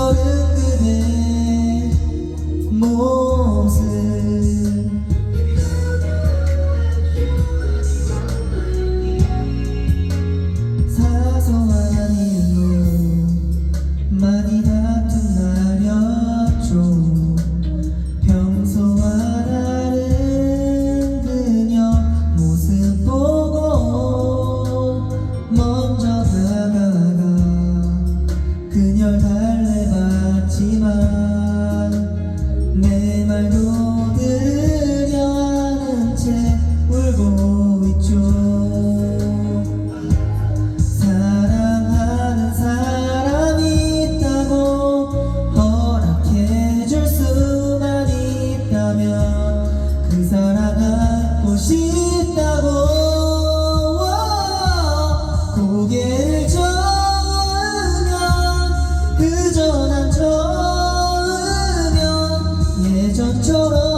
걸은 그대 사소한 일로 되돌으려는 채 울고 있죠. 사랑하는 사람이 있다고 허락해줄 수만 있다면 그 사람 예전처럼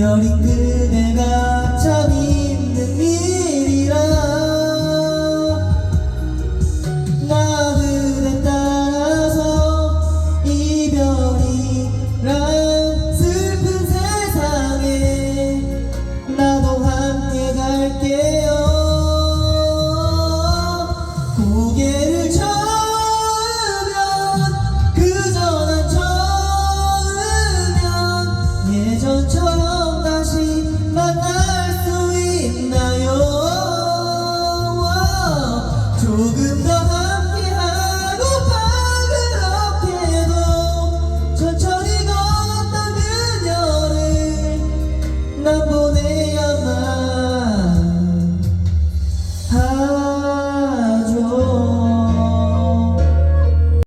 여린 그대가 참 힘든 일이라. 나 그대 따라서 이별이란 슬픈 세상에 나도 함께 갈게.